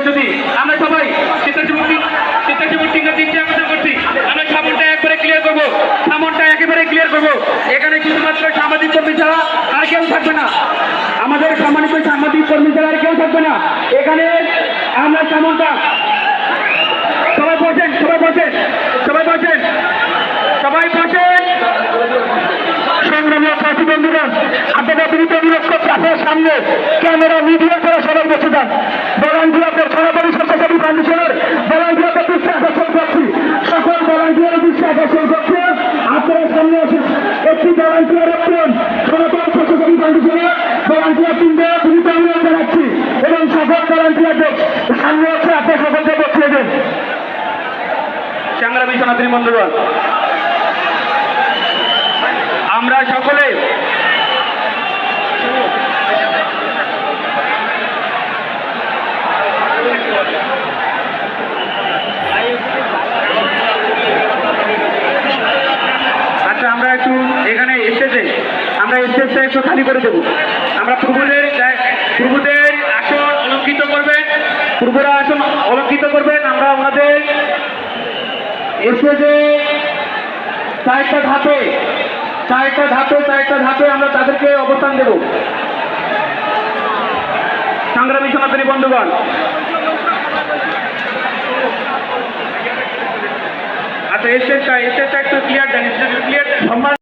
যদি, আমরা সবাই আমরা ক্লিয়ার করব একেবারে ক্লিয়ার করব। এখানে ছাড়া আর কেউ থাকবে না। আমাদের আর কেউ থাকবে না। এখানে আমরা সবাই সবাই সবাই অনুরোধ সামনে, ক্যামেরা, মিডিয়া ছাড়া সবাই বসে যান। স্বেচ্ছাসেবী ফাউন্ডেশনের বলাঙ্গিয়াতে দৃষ্টি আকর্ষণ করছি। সকল বলাঙ্গিয়ার দৃষ্টি আকর্ষণ করছে। আপনারা সামনে আসুন একটি বলাঙ্গিয়ার রক্ষণ সনাতন স্বেচ্ছাসেবী ফাউন্ডেশনের বলাঙ্গিয়া তিনটে বিরুদ্ধে অনুরোধ জানাচ্ছি এবং সকল বলাঙ্গিয়াদের সামনে আছে আপনার সকলকে বসিয়ে দেন। সংগ্রামী সনাতনী বন্ধুগণ আমরা সকলে আচ্ছা আমরা একটু স্টেজে আমরা স্টেজটা একটু খালি করে দেবো। আমরা পূর্বদের পূর্বদের আসন অলঙ্কিত করবেন পূর্বরা আসন অলঙ্কিত করবেন। আমরা ওনাদের স্টেজে চারটা ধাপে চারটা ধাপে চারটা ধাপে আমরা তাদেরকে অবস্থান দেব। সংগ্রামী সনাতনী বন্ধুগণ আচ্ছা স্টেজটা স্টেজটা একটু ক্লিয়ার দেন ক্লিয়ার সম্মান